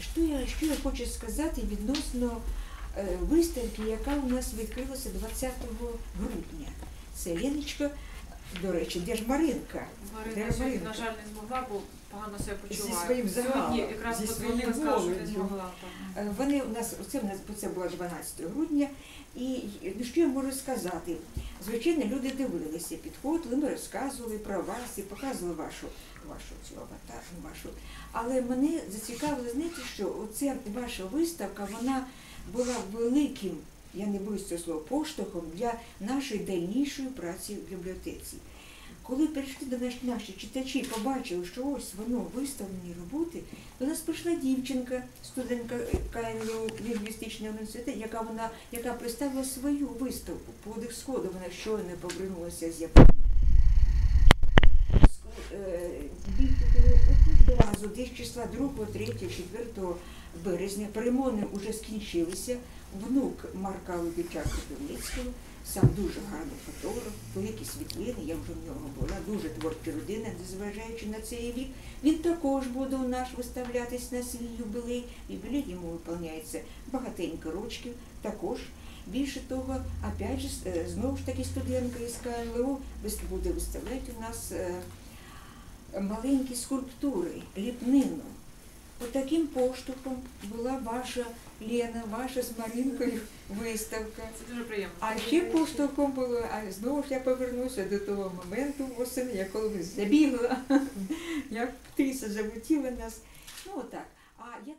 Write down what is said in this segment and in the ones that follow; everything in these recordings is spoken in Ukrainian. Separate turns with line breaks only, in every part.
Що я, що я хочу сказати відносно е, виставки, яка у нас відкрилася 20 грудня. Це Леночка, до речі, де ж Маринка?
Марина
Де
сьогодні,
Маринка?
на жаль, не змогла, бо погано себе почуває.
своїм загалом,
Сьогодні якраз
зі
подзвонила,
своєю
сказала, що не
молоддю.
змогла. так.
Е, Вони у нас це нас це було 12 грудня. І ну, що я можу сказати? Звичайно, люди дивилися, підходили, ми розказували про вас і показували вашу вашу цю аватар, вашу. Але мене зацікавило, знаєте, що оця ваша виставка, вона була великим, я не боюсь цього слова, поштовхом для нашої дальнішої праці в бібліотеці. Коли прийшли до наші читачі, побачили, що ось воно виставлені роботи, до нас прийшла дівчинка, студентка КНЛУ лінгвістичного університету, яка вона, яка представила свою виставку подих сходу. Вона щойно повернулася з Японії. Е, одразу десь числа 2, 3, 4 березня перемовини вже скінчилися. Внук Марка Лубіча Кропивницького, сам дуже гарний фотограф, великі світлини, я вже в нього була, дуже творча людина, незважаючи на цей вік. Він також буде у нас виставлятись на свій юбілей. Юбілей йому виповняється багатенько рочків, також. Більше того, опять же, е, знову ж таки студентка із КНЛУ буде виставляти у нас е, маленькі скульптури, ліпнину. От таким поштовхом була ваша Лена, ваша з Марінкою виставка.
Це дуже приємно.
А ще поштовхом було, а знову ж я повернуся до того моменту восени, я коли забігла, як птиця залетіла нас. Ну отак. А як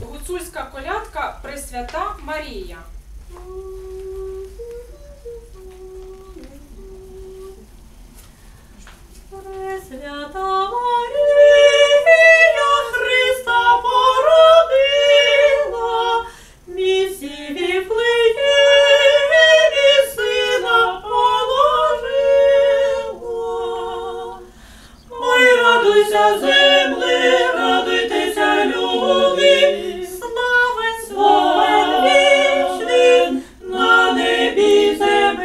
гуцульська колядка Пресвята
Марія.
Пресвята Марія.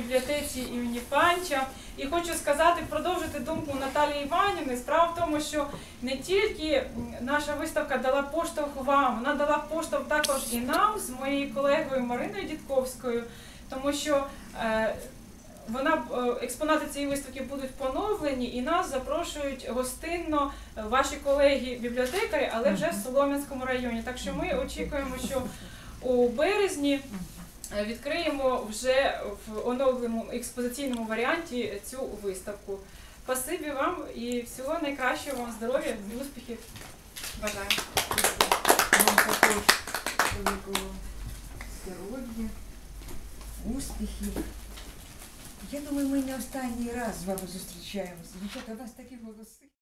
бібліотеці імені Панча. І хочу сказати, продовжити думку Наталії Іванівни. Справа в тому, що не тільки наша виставка дала поштовх вам, вона дала поштовх також і нам з моєю колегою Мариною Дідковською, тому що е, вона е, експонати цієї виставки будуть поновлені, і нас запрошують гостинно е, ваші колеги бібліотекарі, але вже в Солом'янському районі. Так що ми очікуємо, що у березні відкриємо вже в оновленому експозиційному варіанті цю виставку. Спасибі вам і всього найкращого вам здоров'я і успіхів. Бажаю.
Вам також великого здоров'я, успіхів. Я думаю, ми не останній раз з вами зустрічаємося. Дівчата, у вас такі голоси.